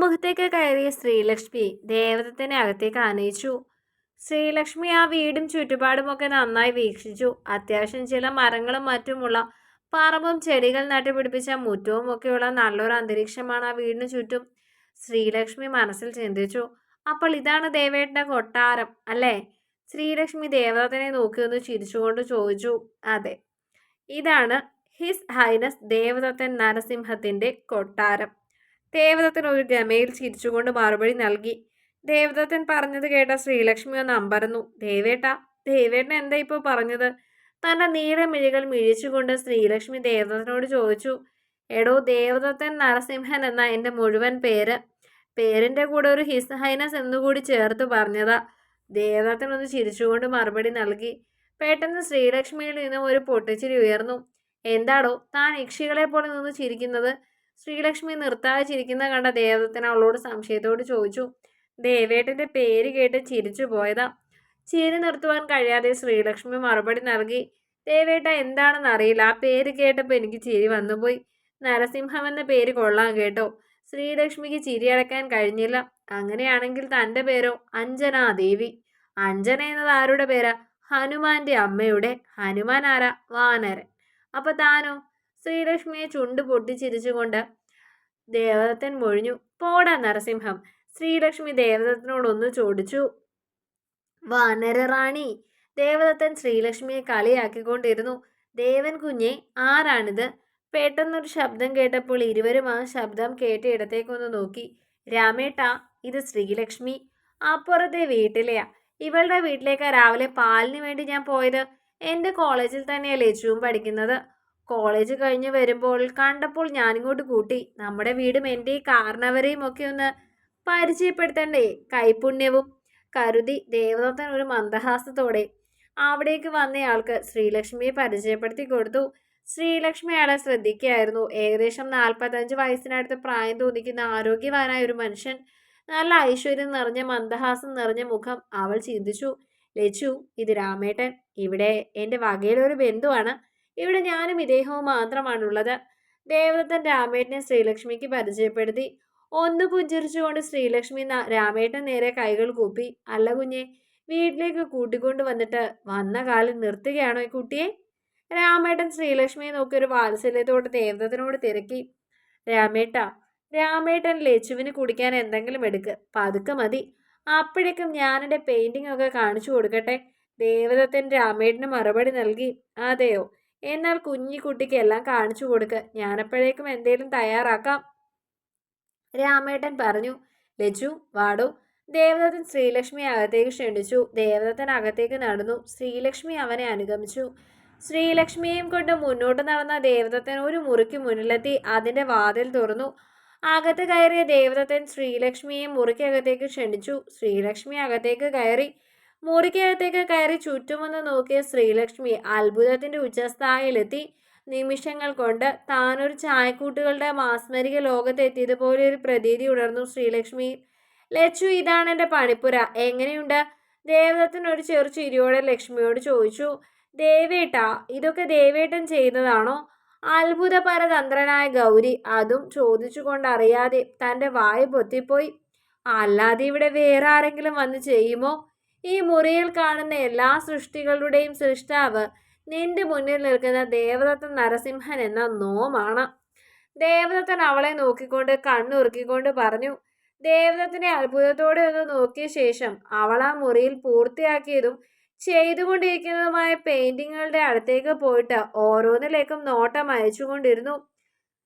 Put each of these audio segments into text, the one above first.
പൂമുഖത്തേക്ക് കയറിയ ശ്രീലക്ഷ്മി ദേവതത്തിനെ അകത്തേക്ക് ആനയിച്ചു. ശ്രീലക്ഷ്മി ആ വീടും ചുറ്റുപാടുമൊക്കെ നന്നായി വീക്ഷിച്ചു. അത്യാവശ്യം ചില മരങ്ങളും മറ്റുമുള്ള പറമ്പും ചെടികൾ നട്ടുപിടിപ്പിച്ച മുറ്റവും ഒക്കെയുള്ള നല്ലൊരു അന്തരീക്ഷമാണ് ആ വീടിന് ചുറ്റും. ശ്രീലക്ഷ്മി മനസ്സിൽ ചിന്തിച്ചു. അപ്പോൾ ഇതാണ് ദേവേട്ടന്റെ കൊട്ടാരം അല്ലേ? ശ്രീലക്ഷ്മി ദേവതത്തിനെ നോക്കി ഒന്ന് ചിരിച്ചുകൊണ്ട് ചോദിച്ചു. അതെ ഇതാണ് ഹിസ് ഹൈനസ് ദേവദത്തൻ നരസിംഹത്തിന്റെ കൊട്ടാരം. ദേവദത്തൻ ഒരു ഗമയിൽ ചിരിച്ചുകൊണ്ട് മറുപടി നൽകി. ദേവദത്തൻ പറഞ്ഞത് കേട്ട ശ്രീലക്ഷ്മി ഒന്ന് അമ്പരന്നു. ദേവേട്ട ദേവേട്ടൻ എന്താ ഇപ്പോൾ പറഞ്ഞത്? തന്റെ നീല മിഴികൾ മിഴിച്ചുകൊണ്ട് ശ്രീലക്ഷ്മി ദേവദത്തനോട് ചോദിച്ചു. എടോ ദേവദത്തൻ നരസിംഹൻ എന്ന എന്റെ മുഴുവൻ പേര്? പേരിന്റെ കൂടെ ഒരു ഹിസ് ഹൈനസ് എന്നുകൂടി ചേർത്ത് പറഞ്ഞതാ. ദേവദത്തൻ ഒന്ന് ചിരിച്ചുകൊണ്ട് മറുപടി നൽകി. പെട്ടെന്ന് ശ്രീലക്ഷ്മിയിൽ നിന്നും ഒരു പൊട്ടിച്ചിരി ഉയർന്നു. എന്താടോ താൻ യക്ഷികളെ പോലെ നിന്ന് ചിരിക്കുന്നത്? ശ്രീലക്ഷ്മി നിർത്താതെ ചിരിക്കുന്ന കണ്ട ദേവദത്തൻ അവളോട് സംശയത്തോട് ചോദിച്ചു ദേവേട്ടന്റെ പേര് കേട്ട് ചിരിച്ചു പോയതാ. ചിരി നിർത്തുവാൻ കഴിയാതെ ശ്രീലക്ഷ്മി മറുപടി നൽകി ദേവേട്ട എന്താണെന്ന് അറിയില്ല. ആ പേര് കേട്ടപ്പോൾ എനിക്ക് ചിരി വന്നുപോയി. നരസിംഹം എന്ന പേര് കൊള്ളാം കേട്ടോ. ശ്രീലക്ഷ്മിക്ക് ചിരി അടക്കാൻ കഴിഞ്ഞില്ല. അങ്ങനെയാണെങ്കിൽ തന്റെ പേരോ? അഞ്ജന ദേവി. അഞ്ജന എന്നത് ആരുടെ പേരാ? ഹനുമാന്റെ അമ്മയുടെ. ഹനുമാൻ ആരാ? വാനരൻ. അപ്പൊ താനോ? ശ്രീലക്ഷ്മിയെ ചുണ്ട് പൊട്ടിച്ചിരിച്ചുകൊണ്ട് ദേവദത്തൻ മൊഴിഞ്ഞു. പോടാ നരസിംഹം. ശ്രീലക്ഷ്മി ദേവദത്തനോടൊന്ന് ചോദിച്ചു. വാനരറാണി ദേവദത്തൻ ശ്രീലക്ഷ്മിയെ കളിയാക്കിക്കൊണ്ടിരുന്നു. ദേവൻ കുഞ്ഞെ ആരാണിത്? പെട്ടെന്നൊരു ശബ്ദം കേട്ടപ്പോൾ ഇരുവരും ആ ശബ്ദം കേട്ട ഇടത്തേക്കൊന്ന് നോക്കി. രാമേട്ട ഇത് ശ്രീലക്ഷ്മി. അപ്പുറത്തെ വീട്ടിലെയാ. ഇവളുടെ വീട്ടിലേക്ക് രാവിലെ പാലിന് വേണ്ടി ഞാൻ പോയത്. എന്റെ കോളേജിൽ തന്നെയല്ലേ ചൂം പഠിക്കുന്നത്? കോളേജ് കഴിഞ്ഞ് വരുമ്പോൾ കണ്ടപ്പോൾ ഞാനിങ്ങോട്ട് കൂട്ടി. നമ്മുടെ വീടും എന്റെ കാരണവരെയും ഒക്കെ ഒന്ന് പരിചയപ്പെടുത്തണ്ടേ? കൈപുണ്യവും കരുതി ദേവദത്തൻ ഒരു മന്ദഹാസത്തോടെ അവിടേക്ക് വന്നയാൾക്ക് ശ്രീലക്ഷ്മിയെ പരിചയപ്പെടുത്തി കൊടുത്തു. ശ്രീലക്ഷ്മി അയാളെ ശ്രദ്ധിക്കുകയായിരുന്നു. ഏകദേശം നാൽപ്പത്തഞ്ച് വയസ്സിനടുത്ത് പ്രായം തോന്നിക്കുന്ന ആരോഗ്യവാനായ ഒരു മനുഷ്യൻ. നല്ല ഐശ്വര്യം നിറഞ്ഞ മന്ദഹാസം നിറഞ്ഞ മുഖം അവൾ ചിന്തിച്ചു. ലച്ചു ഇത് രാമേട്ടൻ. ഇവിടെ എന്റെ വകയിലൊരു ബന്ധുവാണ്. ഇവിടെ ഞാനും ഇദ്ദേഹവും മാത്രമാണുള്ളത്. ദേവദത്തൻ രാമേട്ടനെ ശ്രീലക്ഷ്മിക്ക് പരിചയപ്പെടുത്തി. ഒന്ന് പുഞ്ചിരിച്ചുകൊണ്ട് ശ്രീലക്ഷ്മി രാമേട്ടൻ നേരെ കൈകൾ കൂപ്പി. അല്ല കുഞ്ഞെ വീട്ടിലേക്ക് കൂട്ടിക്കൊണ്ടു വന്നിട്ട് വന്ന കാലം നിർത്തുകയാണോ ഈ കുട്ടിയെ? രാമേട്ടൻ ശ്രീലക്ഷ്മിയെ നോക്കി ഒരു വാത്സല്യത്തോട് ദേവദത്തിനോട് തിരക്കി. രാമേട്ട രാമേട്ടൻ ലച്ചുവിന് കുടിക്കാൻ എന്തെങ്കിലും എടുക്ക്. പതുക്കെ മതി. അപ്പോഴേക്കും ഞാനെന്റെ പെയിന്റിംഗ് ഒക്കെ കാണിച്ചു കൊടുക്കട്ടെ. ദേവദത്തൻ രാമേട്ടന് മറുപടി നൽകി. അതെയോ എന്നാൽ കുഞ്ഞിക്കുട്ടിക്ക് എല്ലാം കാണിച്ചു കൊടുക്ക്. ഞാനപ്പോഴേക്കും എന്തേലും തയ്യാറാക്കാം. രാമേട്ടൻ പറഞ്ഞു. ലജു വാടു. ദേവദത്തൻ ശ്രീലക്ഷ്മി അകത്തേക്ക് ക്ഷണിച്ചു. ദേവദത്തൻ അകത്തേക്ക് നടന്നു. ശ്രീലക്ഷ്മി അവനെ അനുഗമിച്ചു. ശ്രീലക്ഷ്മിയെയും കൊണ്ട് മുന്നോട്ട് നടന്ന ദേവദത്തൻ ഒരു മുറിക്ക് മുന്നിലെത്തി. അതിന്റെ വാതിൽ തുറന്നു. അകത്ത് കയറിയ ദേവദത്തൻ ശ്രീലക്ഷ്മിയെ മുറിക്കകത്തേക്ക് ക്ഷണിച്ചു. ശ്രീലക്ഷ്മി അകത്തേക്ക് കയറി. മുറിക്കകത്തേക്ക് കയറി ചുറ്റുമെന്ന് നോക്കിയ ശ്രീലക്ഷ്മി അത്ഭുതത്തിന്റെ ഉച്ചസ്ഥായിലെത്തി. നിമിഷങ്ങൾ കൊണ്ട് താനൊരു ചായക്കൂട്ടുകളുടെ മാസ്മരിക ലോകത്തെത്തിയതുപോലെ ഒരു പ്രതീതി ഉണർന്നു ശ്രീലക്ഷ്മി. ലച്ചു ഇതാണ് എന്റെ പണിപ്പുര. എങ്ങനെയുണ്ട്? ദേവദത്തൻ ഒരു ചെറു ചിരിയോടെ ലക്ഷ്മിയോട് ചോദിച്ചു. ദേവേട്ടാ ഇതൊക്കെ ദേവേട്ടൻ ചെയ്യുന്നതാണോ? അത്ഭുത പരതന്ത്രനായ ഗൗരി അതും ചോദിച്ചുകൊണ്ട് അറിയാതെ തന്റെ വായ പൊത്തിപ്പോയി. അല്ലാതെ ഇവിടെ വേറെ ആരെങ്കിലും വന്ന് ചെയ്യുമോ? ഈ മുറിയിൽ കാണുന്ന എല്ലാ സൃഷ്ടികളുടെയും സൃഷ്ടാവ് നിന്റെ മുന്നിൽ നിൽക്കുന്ന ദേവദത്തൻ നരസിംഹൻ എന്ന നോമാണ്. ദേവദത്തൻ അവളെ നോക്കിക്കൊണ്ട് കണ്ണുറുക്കിക്കൊണ്ട് പറഞ്ഞു ദേവദത്തിനെ അത്ഭുതത്തോടെ ഒന്ന് നോക്കിയ ശേഷം അവൾ ആ മുറിയിൽ പൂർത്തിയാക്കിയതും ചെയ്തുകൊണ്ടിരിക്കുന്നതുമായ പെയിന്റിങ്ങുകളുടെ അടുത്തേക്ക് പോയിട്ട് ഓരോന്നിലേക്കും നോട്ടം അയച്ചുകൊണ്ടിരുന്നു.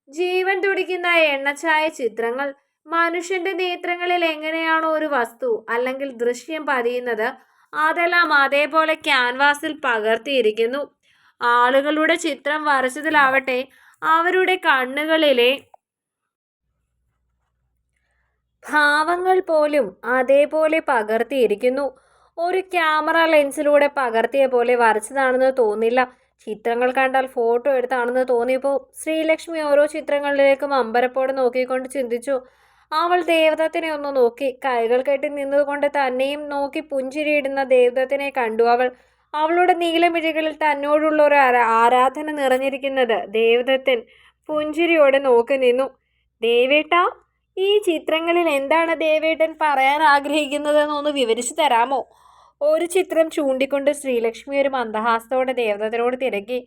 ജീവൻ തുടിക്കുന്ന എണ്ണച്ചായ ചിത്രങ്ങൾ മനുഷ്യന്റെ നേത്രങ്ങളിൽ എങ്ങനെയാണോ ഒരു വസ്തു അല്ലെങ്കിൽ ദൃശ്യം പതിയുന്നത് അതെല്ലാം അതേപോലെ ക്യാൻവാസിൽ പകർത്തിയിരിക്കുന്നു. ആളുകളുടെ ചിത്രം വരച്ചതിലാവട്ടെ അവരുടെ കണ്ണുകളിലെ ഭാവങ്ങൾ പോലും അതേപോലെ പകർത്തിയിരിക്കുന്നു. ഒരു ക്യാമറ ലെൻസിലൂടെ പകർത്തിയ പോലെ വരച്ചതാണെന്ന് തോന്നില്ല. ചിത്രങ്ങൾ കണ്ടാൽ ഫോട്ടോ എടുത്താണെന്ന് തോന്നിയപ്പോൾ ശ്രീലക്ഷ്മി ഓരോ ചിത്രങ്ങളിലേക്കും അമ്പരപ്പോടെ നോക്കിക്കൊണ്ട് ചിന്തിച്ചു. അവൾ ദേവദത്തിനെ ഒന്ന് നോക്കി. കൈകൾ കെട്ടി നിന്നതുകൊണ്ട് തന്നെയും നോക്കി പുഞ്ചിരിയിടുന്ന ദേവദത്തിനെ കണ്ടു അവൾ. അവളുടെ നീലമിഴികളിൽ തന്നോടുള്ള ഒരു ആരാധന നിറഞ്ഞിരിക്കുന്നത് ദേവദത്തൻ പുഞ്ചിരിയോടെ നോക്കി നിന്നു. ദേവേട്ട ഈ ചിത്രങ്ങളിൽ എന്താണ് ദേവേട്ടൻ പറയാൻ ആഗ്രഹിക്കുന്നതെന്ന് ഒന്ന് വിവരിച്ചു തരാമോ? ഒരു ചിത്രം ചൂണ്ടിക്കൊണ്ട് ശ്രീലക്ഷ്മി ഒരു മന്ദഹാസത്തോടെ ദേവദത്തിനോട് തിരക്കി.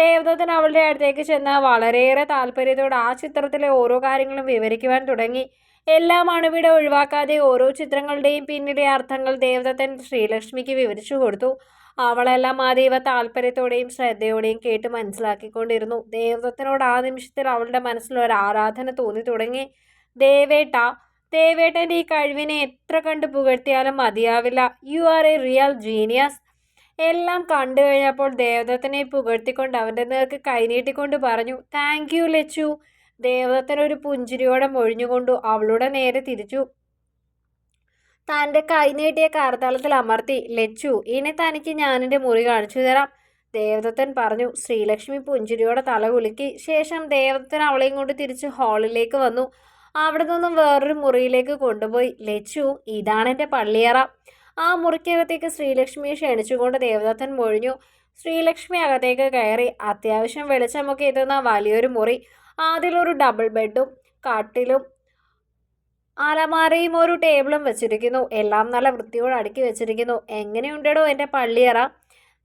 ദേവദത്തൻ അവളുടെ അടുത്തേക്ക് ചെന്ന് വളരെയേറെ താല്പര്യത്തോടെ ആ ചിത്രത്തിലെ ഓരോ കാര്യങ്ങളും വിവരിക്കുവാൻ തുടങ്ങി. എല്ലാം അണുവിടെ ഒഴിവാക്കാതെ ഓരോ ചിത്രങ്ങളുടെയും പിന്നിലെ അർത്ഥങ്ങൾ ദേവദത്തൻ ശ്രീലക്ഷ്മിക്ക് വിവരിച്ചു കൊടുത്തു. അവളെല്ലാം ആ അതീവ താല്പര്യത്തോടെയും ശ്രദ്ധയോടെയും കേട്ട് മനസ്സിലാക്കിക്കൊണ്ടിരുന്നു. ദേവദത്തനോട് ആ നിമിഷത്തിൽ അവളുടെ മനസ്സിൽ ഒരു ആരാധന തോന്നി തുടങ്ങി. ദേവേട്ട ദേവേട്ടന്റെ ഈ കഴിവിനെ എത്ര കണ്ട് പുകഴ്ത്തിയാലും മതിയാവില്ല. You are a real genius. എല്ലാം കണ്ടു കഴിഞ്ഞപ്പോൾ ദേവദത്തനെ പുകഴ്ത്തിക്കൊണ്ട് അവന്റെ നേർക്ക് കൈനീട്ടിക്കൊണ്ട് പറഞ്ഞു താങ്ക് യു ലച്ചു. ദേവദത്തൻ ഒരു പുഞ്ചിരിയോടെ മൊഴിഞ്ഞുകൊണ്ടു അവളുടെ നേരെ തിരിച്ചു. തന്റെ കൈ നീട്ടിയ കാർത്താളത്തിൽ അമർത്തി ലച്ചു ഇനി തനിക്ക് ഞാനെന്റെ മുറി കാണിച്ചു തരാം. ദേവദത്തൻ പറഞ്ഞു ശ്രീലക്ഷ്മി പുഞ്ചിരിയോടെ തല കുലുക്കി. ശേഷം ദേവദത്തൻ അവളെയും കൊണ്ട് തിരിച്ച് ഹാളിലേക്ക് വന്നു. അവിടെ നിന്നും വേറൊരു മുറിയിലേക്ക് കൊണ്ടുപോയി. ലച്ചു ഇതാണ് എന്റെ പള്ളിയറ. ആ മുറിക്കകത്തേക്ക് ശ്രീലക്ഷ്മിയെ ക്ഷണിച്ചുകൊണ്ട് ദേവദത്തൻ മൊഴിഞ്ഞു. ശ്രീലക്ഷ്മി അകത്തേക്ക് കയറി. അത്യാവശ്യം വെളിച്ചമൊക്കെ എത്തുന്ന വലിയൊരു മുറി. അതിലൊരു ഡബിൾ ബെഡും കട്ടിലും അലമാരയും ഒരു ടേബിളും വെച്ചിരിക്കുന്നു. എല്ലാം നല്ല വൃത്തിയോട് അടുക്കി വെച്ചിരിക്കുന്നു. എങ്ങനെയുണ്ടോ എന്റെ പള്ളിയറ?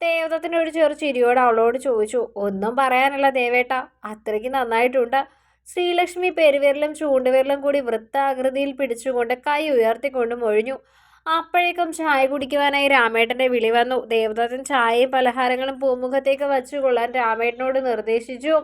ദേവതത്തിന്റെ ഒരു ചെറു ചിരിയോട് അവളോട് ചോദിച്ചു. ഒന്നും പറയാനല്ല ദേവേട്ട. അത്രയ്ക്ക് നന്നായിട്ടുണ്ട്. ശ്രീലക്ഷ്മി പെരുവിരലും ചൂണ്ടുവിരലും കൂടി വൃത്താകൃതിയിൽ പിടിച്ചുകൊണ്ട് കൈ ഉയർത്തിക്കൊണ്ട് മൊഴിഞ്ഞു. അപ്പോഴേക്കും ചായ കുടിക്കുവാനായി രാമേട്ടന്റെ വിളി വന്നു. ദേവദത്തൻ ചായയും പലഹാരങ്ങളും പൂമുഖത്തേക്ക് വച്ചുകൊള്ളാൻ രാമേട്ടനോട് നിർദ്ദേശിച്ചു.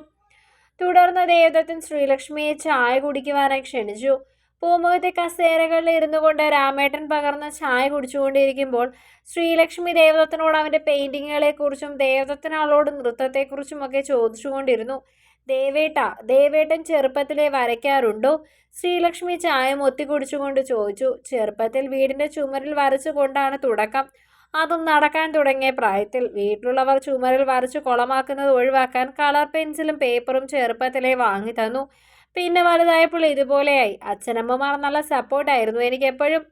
തുടർന്ന് ദേവദത്തൻ ശ്രീലക്ഷ്മിയെ ചായ കുടിക്കുവാനായി ക്ഷണിച്ചു. പൂമുഖത്തെ കസേരകളിൽ ഇരുന്നു കൊണ്ട് രാമേട്ടൻ പകർന്ന ചായ കുടിച്ചുകൊണ്ടിരിക്കുമ്പോൾ ശ്രീലക്ഷ്മി ദേവദത്തനോട് അവന്റെ പെയിന്റിങ്ങുകളെക്കുറിച്ചും ദേവദത്തൻ നൃത്തത്തെക്കുറിച്ചും നൃത്തത്തെക്കുറിച്ചുമൊക്കെ ചോദിച്ചുകൊണ്ടിരുന്നു. ദേവേട്ട ദേവേട്ടൻ ചെറുപ്പത്തിലെ വരയ്ക്കാറുണ്ടോ? ശ്രീലക്ഷ്മി ചായ കുടിച്ചുകൊണ്ട് ചോദിച്ചു. ചെറുപ്പത്തിൽ വീടിന്റെ ചുമരിൽ വരച്ചുകൊണ്ടാണ് തുടക്കം. അതും നടക്കാൻ തുടങ്ങിയ പ്രായത്തിൽ വീട്ടിലുള്ളവർ ചുമരിൽ വരച്ച് കുളമാക്കുന്നത് ഒഴിവാക്കാൻ കളർ പെൻസിലും പേപ്പറും ചെറുപ്പത്തിലെ വാങ്ങി തന്നു. പിന്നെ വലുതായപ്പോൾ ഇതുപോലെയായി. അച്ഛനമ്മമാർ നല്ല സപ്പോർട്ടായിരുന്നു എനിക്ക് എപ്പോഴും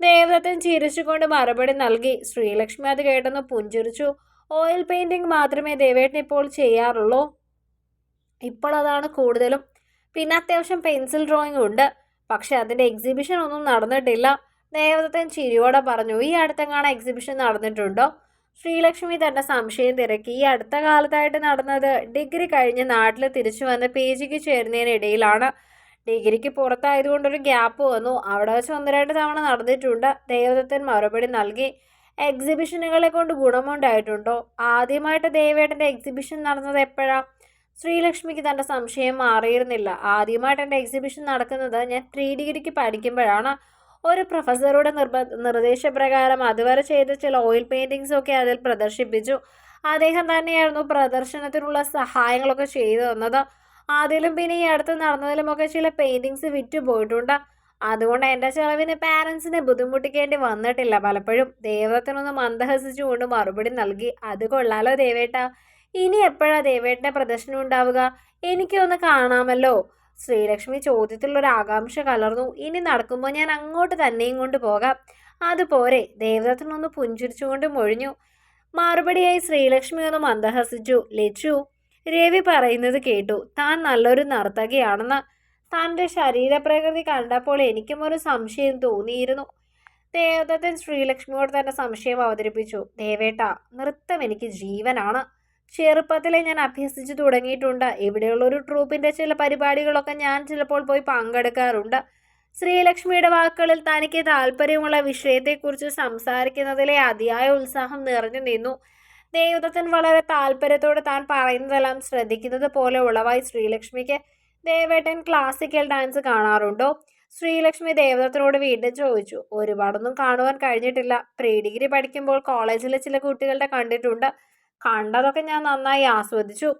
ദേവദത്തൻ ചിരിച്ചുകൊണ്ട് മറുപടി നൽകി. ശ്രീലക്ഷ്മി അത് കേട്ടെന്ന് പുഞ്ചിരിച്ചു. ഓയിൽ പെയിന്റിങ് മാത്രമേ ദേവേട്ടൻ ഇപ്പോൾ ചെയ്യാറുള്ളൂ. ഇപ്പോൾ അതാണ് കൂടുതലും. പിന്നെ അത്യാവശ്യം പെൻസിൽ ഡ്രോയിങ് ഉണ്ട്. പക്ഷെ അതിന്റെ എക്സിബിഷൻ ഒന്നും നടന്നിട്ടില്ല. ദേവദത്തൻ ചിരിയോടെ പറഞ്ഞു ഈ അടുത്തെങ്ങാണ് എക്സിബിഷൻ നടന്നിട്ടുണ്ടോ? ശ്രീലക്ഷ്മി തന്റെ സംശയം തിരക്കി. ഈ അടുത്ത കാലത്തായിട്ട് നടന്നത് ഡിഗ്രി കഴിഞ്ഞ് നാട്ടിൽ തിരിച്ചു വന്ന് പി ജിക്ക് ചേരുന്നതിനിടയിലാണ് ഡിഗ്രിക്ക് പുറത്തായതുകൊണ്ടൊരു ഗ്യാപ്പ് വന്നു. അവിടെ വെച്ച് ഒന്ന് രണ്ട് തവണ നടന്നിട്ടുണ്ട്. ദേവദത്തൻ മറുപടി നൽകി എക്സിബിഷനുകളെ കൊണ്ട് ഗുണമുണ്ടായിട്ടുണ്ടോ? ആദ്യമായിട്ട് ദേവേട്ടന്റെ എക്സിബിഷൻ നടന്നത് എപ്പോഴാണ് ശ്രീലക്ഷ്മിക്ക് തന്റെ സംശയം മാറിയിരുന്നില്ല. ആദ്യമായിട്ട് എന്റെ എക്സിബിഷൻ നടക്കുന്നത് ഞാൻ ത്രീ ഡിഗ്രിക്ക് പഠിക്കുമ്പോഴാണ്. ഒരു പ്രൊഫസറുടെ നിർബ നിർദ്ദേശപ്രകാരം അതുവരെ ചെയ്ത ചില ഓയിൽ പെയിന്റിങ്സ് ഒക്കെ അതിൽ പ്രദർശിപ്പിച്ചു. അദ്ദേഹം തന്നെയായിരുന്നു പ്രദർശനത്തിനുള്ള സഹായങ്ങളൊക്കെ ചെയ്തു തന്നത്. അതിലും പിന്നെ ഈ അടുത്ത് നടന്നതിലുമൊക്കെ ചില പെയിന്റിങ്സ് വിറ്റു പോയിട്ടുണ്ട്. അതുകൊണ്ട് എന്റെ ചെലവിന് പാരൻസിനെ ബുദ്ധിമുട്ടിക്കേണ്ടി വന്നിട്ടില്ല പലപ്പോഴും. ദൈവത്തിനൊന്ന് മന്ദഹസിച്ചുകൊണ്ട് മറുപടി നൽകി. അത് കൊള്ളാലോ ദേവേട്ട. ഇനി എപ്പോഴാ ദേവേട്ടന്റെ പ്രദർശനം ഉണ്ടാവുക? എനിക്കൊന്ന് കാണാമല്ലോ. ശ്രീലക്ഷ്മി ചോദ്യത്തിലുള്ളൊരു ആകാംക്ഷ കലർന്നു. ഇനി നടക്കുമ്പോൾ ഞാൻ അങ്ങോട്ട് തന്നെയും കൊണ്ട് പോകാം. അതുപോരെ ദേവദത്തിനൊന്ന് പുഞ്ചിരിച്ചുകൊണ്ട് മൊഴിഞ്ഞു. മറുപടിയായി ശ്രീലക്ഷ്മി ഒന്ന് മന്ദഹസിച്ചു. ലച്ചു രവി പറയുന്നത് കേട്ടു. താൻ നല്ലൊരു നർത്തകിയാണെന്ന്. തന്റെ ശരീരപ്രകൃതി കണ്ടപ്പോൾ എനിക്കും ഒരു സംശയം തോന്നിയിരുന്നു. ദേവദത്തൻ ശ്രീലക്ഷ്മിയോട് തന്റെ സംശയം അവതരിപ്പിച്ചു. ദേവേട്ട നൃത്തം എനിക്ക് ജീവനാണ്. ചെറുപ്പത്തിലെ ഞാൻ അഭ്യസിച്ചു തുടങ്ങിയിട്ടുണ്ട്. ഇവിടെയുള്ള ഒരു ട്രൂപ്പിന്റെ ചില പരിപാടികളൊക്കെ ഞാൻ ചിലപ്പോൾ പോയി പങ്കെടുക്കാറുണ്ട്. ശ്രീലക്ഷ്മിയുടെ വാക്കുകളിൽ തനിക്ക് താല്പര്യമുള്ള വിഷയത്തെക്കുറിച്ച് സംസാരിക്കുന്നതിലെ അതിയായ ഉത്സാഹം നിറഞ്ഞു നിന്നു. ദേവദത്തൻ വളരെ താല്പര്യത്തോടെ താൻ പറയുന്നതെല്ലാം ശ്രദ്ധിക്കുന്നത് പോലെ ഉളവായി ശ്രീലക്ഷ്മിക്ക് ദേവേട്ടൻ ക്ലാസിക്കൽ ഡാൻസ് കാണാറുണ്ടോ? ശ്രീലക്ഷ്മി ദേവദത്തനോട് വീണ്ടും ചോദിച്ചു. ഒരുപാടൊന്നും കാണുവാൻ കഴിഞ്ഞിട്ടില്ല. പ്രീ ഡിഗ്രി പഠിക്കുമ്പോൾ കോളേജിലെ ചില കുട്ടികളുടെ കണ്ടിട്ടുണ്ട്. കണ്ടതൊക്കെ ഞാൻ നന്നായി ആസ്വദിച്ചു.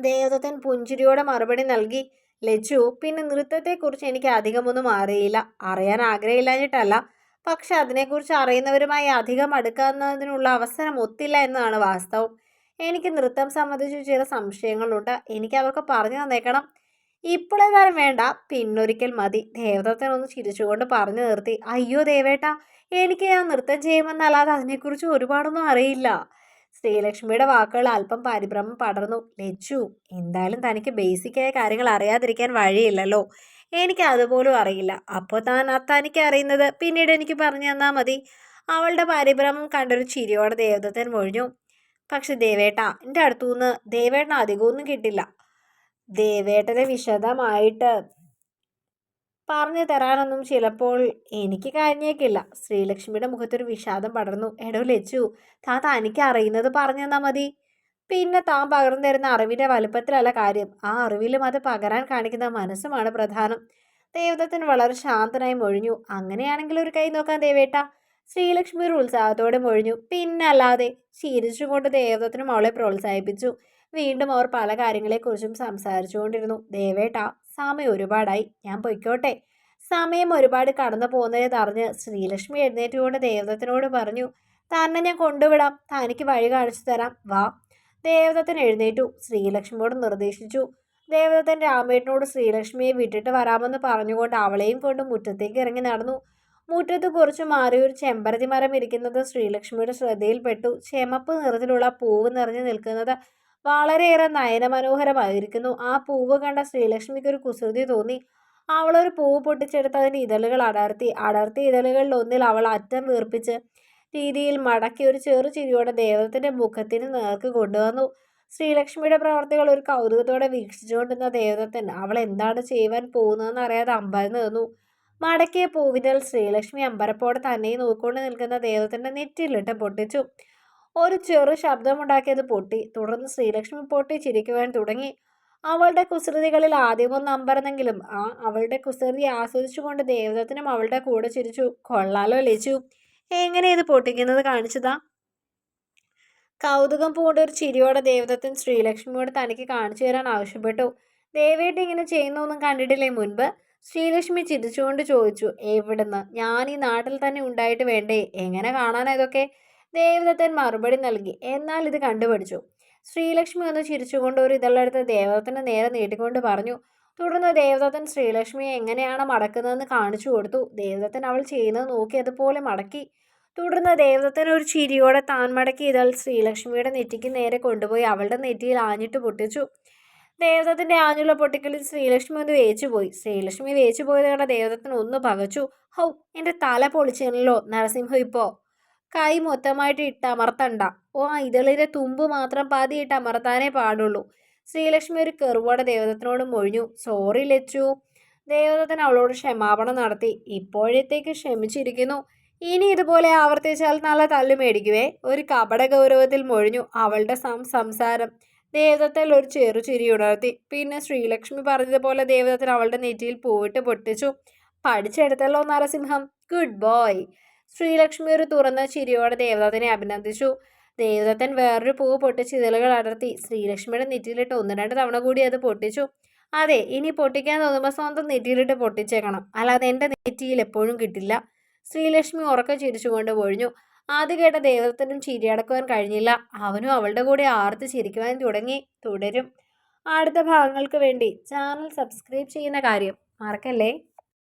ദേവദത്തൻ പുഞ്ചിരിയോടെ മറുപടി നൽകി ലച്ചു പിന്നെ നൃത്തത്തെക്കുറിച്ച് എനിക്ക് അധികമൊന്നും അറിയില്ല. അറിയാൻ ആഗ്രഹമില്ലാഞ്ഞിട്ടല്ല. പക്ഷെ അതിനെക്കുറിച്ച് അറിയുന്നവരുമായി അധികം അടുക്കുന്നതിനുള്ള അവസരം ഒത്തില്ല എന്നതാണ് വാസ്തവം. എനിക്ക് നൃത്തം സംബന്ധിച്ച് ചില സംശയങ്ങളുണ്ട്. എനിക്ക് അവർക്ക് പറഞ്ഞു തന്നേക്കണം. ഇപ്പോഴേതായാലും വേണ്ട. പിന്നൊരിക്കൽ മതി. ദേവദത്തൻ ഒന്ന് ചിരിച്ചുകൊണ്ട് പറഞ്ഞു നിർത്തി. അയ്യോ ദേവേട്ട എനിക്ക് ഞാൻ നൃത്തം ചെയ്യുമെന്നല്ലാതെ അതിനെക്കുറിച്ച് ഒരുപാടൊന്നും അറിയില്ല. ശ്രീലക്ഷ്മിയുടെ വാക്കുകൾ അല്പം പരിഭ്രമം പടർന്നു. ലജ്ജു എന്തായാലും തനിക്ക് ബേസിക്കായ കാര്യങ്ങൾ അറിയാതിരിക്കാൻ വഴിയില്ലല്ലോ. എനിക്ക് അതുപോലും അറിയില്ല. അപ്പോൾ താൻ തനിക്ക് അറിയുന്നത്? പിന്നീട് എനിക്ക് പറഞ്ഞു തന്നാൽ മതി. അവളുടെ പരിഭ്രമം കണ്ടൊരു ചിരിയോടെ ദേവദത്തൻ മൊഴിഞ്ഞു. പക്ഷെ ദേവേട്ട എന്റെ അടുത്തുനിന്ന് ദേവേട്ടന് അധികമൊന്നും കിട്ടില്ല. ദേവേട്ടനെ വിശദമായിട്ട് പറഞ്ഞു തരാനൊന്നും ചിലപ്പോൾ എനിക്ക് കഴിഞ്ഞേക്കില്ല ശ്രീലക്ഷ്മിയുടെ മുഖത്തൊരു വിഷാദം പടർന്നു. എടോ ലച്ചു താൻ തനിക്ക് അറിയുന്നത് പറഞ്ഞു തന്നാൽ മതി. പിന്നെ താൻ പകർന്നു തരുന്ന അറിവിന്റെ വലുപ്പത്തിലല്ല കാര്യം. ആ അറിവിലും അത് പകരാൻ കാണിക്കുന്ന മനസ്സുമാണ് പ്രധാനം. ദേവദത്തൻ വളരെ ശാന്തനായി മൊഴിഞ്ഞു. അങ്ങനെയാണെങ്കിൽ ഒരു കൈ നോക്കാൻ ദേവേട്ട. ശ്രീലക്ഷ്മി ഒരു ഉത്സാഹത്തോടെ മൊഴിഞ്ഞു. പിന്നല്ലാതെ ചിരിച്ചുകൊണ്ട് ദേവതത്തിനും അവളെ പ്രോത്സാഹിപ്പിച്ചു. വീണ്ടും അവർ പല കാര്യങ്ങളെക്കുറിച്ചും സംസാരിച്ചുകൊണ്ടിരുന്നു. ദേവേട്ട സമയം ഒരുപാടായി. ഞാൻ പൊയ്ക്കോട്ടെ. സമയം ഒരുപാട് കടന്നു പോകുന്നതെന്ന് അറിഞ്ഞ് ശ്രീലക്ഷ്മി എഴുന്നേറ്റുകൊണ്ട് ദേവദത്തിനോട് പറഞ്ഞു തന്നെ ഞാൻ കൊണ്ടുവിടാം. തനിക്ക് വഴി കാണിച്ചു തരാം. വാ. ദേവദത്തൻ എഴുന്നേറ്റു. ശ്രീലക്ഷ്മിയോട് നിർദ്ദേശിച്ചു. ദേവദത്തൻ രാമേട്ടനോട് ശ്രീലക്ഷ്മിയെ വിട്ടിട്ട് വരാമെന്ന് പറഞ്ഞുകൊണ്ട് അവളെയും കൊണ്ട് മുറ്റത്തേക്ക് ഇറങ്ങി നടന്നു. മുറ്റത്ത് കുറച്ച് മാറി ഒരു ചെമ്പരത്തി മരം ഇരിക്കുന്നത് ശ്രീലക്ഷ്മിയുടെ ശ്രദ്ധയിൽപ്പെട്ടു. ചെമപ്പ് നിറത്തിലുള്ള പൂവ് നിറഞ്ഞു നിൽക്കുന്നത് വളരെയേറെ നയനമനോഹരമായിരിക്കുന്നു. ആ പൂവ് കണ്ട ശ്രീലക്ഷ്മിക്ക് ഒരു കുസൃതി തോന്നി. അവളൊരു പൂവ് പൊട്ടിച്ചെടുത്ത് അതിന്റെ ഇതളുകൾ അടർത്തി. അടർത്തി ഇതളുകളിൽ ഒന്നിൽ അവൾ അറ്റം വീർപ്പിച്ച് രീതിയിൽ മടക്കി ഒരു ചെറു ചിരിയോടെ ദേവതത്തിന്റെ മുഖത്തിന് നേർക്ക് കൊണ്ടുവന്നു. ശ്രീലക്ഷ്മിയുടെ പ്രവർത്തികൾ ഒരു കൗതുകത്തോടെ വീക്ഷിച്ചുകൊണ്ടിരുന്ന ദേവതത്തൻ അവൾ എന്താണ് ചെയ്യുവാൻ പോകുന്നതെന്ന് അറിയാതെ അമ്പരന്ന് നിന്നു. മടക്കിയ പൂവിതൽ ശ്രീലക്ഷ്മി അമ്പരപ്പോടെ തന്നെ നോക്കിക്കൊണ്ട് നിൽക്കുന്ന ദേവതന്റെ നെറ്റിയിലിട്ട് പൊട്ടിച്ചു. ഒരു ചെറു ശബ്ദമുണ്ടാക്കിയത് പൊട്ടി. തുടർന്ന് ശ്രീലക്ഷ്മി പൊട്ടി ചിരിക്കുവാൻ തുടങ്ങി. അവളുടെ കുസൃതികളിൽ ആദ്യമൊന്ന് അമ്പരന്നെങ്കിലും ആ അവളുടെ കുസൃതി ആസ്വദിച്ചുകൊണ്ട് ദേവതത്തിനും അവളുടെ കൂടെ ചിരിച്ചു. കൊള്ളാലോ ലച്ചു. എങ്ങനെ ഇത് പൊട്ടിക്കുന്നത് കാണിച്ചതാ? കൗതുകം പൂണ്ട ഒരു ചിരിയോടെ ദേവദത്തൻ ശ്രീലക്ഷ്മിയോട് തനിക്ക് കാണിച്ചു തരാൻ ആവശ്യപ്പെട്ടു. ദേവേട്ട് ഇങ്ങനെ ചെയ്യുന്നൊന്നും കണ്ടിട്ടില്ലേ മുൻപ്? ശ്രീലക്ഷ്മി ചിരിച്ചുകൊണ്ട് ചോദിച്ചു. എവിടുന്ന്? ഞാൻ ഈ നാട്ടിൽ തന്നെ ഉണ്ടായിട്ട് വേണ്ടേ? എങ്ങനെ കാണാനാ ഇതൊക്കെ? ദേവദത്തൻ മറുപടി നൽകി. എന്നാൽ ഇത് കണ്ടുപിടിച്ചു. ശ്രീലക്ഷ്മി ഒന്ന് ചിരിച്ചുകൊണ്ട് ഒരു ഇതളെടുത്ത് ദേവദത്തന് നേരെ നീട്ടിക്കൊണ്ട് പറഞ്ഞു തുടർന്ന് ദേവദത്തൻ ശ്രീലക്ഷ്മിയെ എങ്ങനെയാണ് മടക്കുന്നതെന്ന് കാണിച്ചു കൊടുത്തു. ദേവദത്തൻ അവൾ ചെയ്യുന്നത് നോക്കി അതുപോലെ മടക്കി. തുടർന്ന് ദേവദത്തൻ ഒരു ചിരിയോടെ താൻ മടക്കി ഇതൾ ശ്രീലക്ഷ്മിയുടെ നെറ്റിക്ക് നേരെ കൊണ്ടുപോയി അവളുടെ നെറ്റിയിൽ ആഞ്ഞിട്ട് പൊട്ടിച്ചു. ദേവദത്തിന്റെ ആഞ്ഞുള്ള പൊട്ടിക്കലിൽ ശ്രീലക്ഷ്മി ഒന്ന് വേച്ചുപോയി ശ്രീലക്ഷ്മി വേച്ചു പോയത് കണ്ട ദേവദത്തൻ ഒന്ന് പകച്ചു. ഹൗ എന്റെ തല പൊളിച്ചല്ലോ നരസിംഹം ഇപ്പോ. കൈ മൊത്തമായിട്ട് ഇട്ടമർത്തണ്ട ഓ ആ ഇതളിലെ തുമ്പ് മാത്രം പാതി ഇട്ടമർത്താനേ പാടുള്ളൂ. ശ്രീലക്ഷ്മി ഒരു കെറുവോടെ ദേവതത്തിനോട് മൊഴിഞ്ഞു. സോറി ലച്ചു. ദേവതത്തിന് അവളോട് ക്ഷമാപണം നടത്തി. ഇപ്പോഴത്തേക്ക് ക്ഷമിച്ചിരിക്കുന്നു. ഇനി ഇതുപോലെ ആവർത്തിച്ചാൽ നല്ല തല്ലു മേടിക്കുവേ. ഒരു കപട ഗൗരവത്തിൽ മൊഴിഞ്ഞു അവളുടെ സം സംസാരം. ദേവതത്തിൽ ഒരു ചെറു ചിരി ഉണർത്തി. പിന്നെ ശ്രീലക്ഷ്മി പറഞ്ഞതുപോലെ ദേവതത്തിന് അവളുടെ നെറ്റിയിൽ പോയിട്ട് പൊട്ടിച്ചു. പഠിച്ചെടുത്തല്ലോ നരസിംഹം. Good boy. ശ്രീലക്ഷ്മി ഒരു തുറന്ന ചിരിയോടെ ദേവദത്തിനെ അഭിനന്ദിച്ചു. ദേവദത്തൻ വേറൊരു പൂവ് പൊട്ടിച്ച് ഇതളുകൾ അടർത്തി ശ്രീലക്ഷ്മിയുടെ നെറ്റിയിലിട്ട് ഒന്ന് രണ്ട് തവണ കൂടി അത് പൊട്ടിച്ചു. അതെ ഇനി പൊട്ടിക്കാൻ തോന്നുമ്പോൾ സ്വന്തം നെറ്റിയിലിട്ട് പൊട്ടിച്ചേക്കണം. അല്ലാതെ എന്റെ നെറ്റിയിൽ എപ്പോഴും കിട്ടില്ല. ശ്രീലക്ഷ്മി ഉറക്കം ചിരിച്ചുകൊണ്ട് പൊഴിഞ്ഞു. ആദ്യ കേട്ട ദേവദത്തനും ചിരിയടക്കുവാൻ കഴിഞ്ഞില്ല. അവനും അവളുടെ കൂടെ ആർത്ത് ചിരിക്കുവാൻ തുടങ്ങി. തുടരും. അടുത്ത ഭാഗങ്ങൾക്ക് വേണ്ടി ചാനൽ സബ്സ്ക്രൈബ് ചെയ്യുന്ന കാര്യം മറക്കല്ലേ?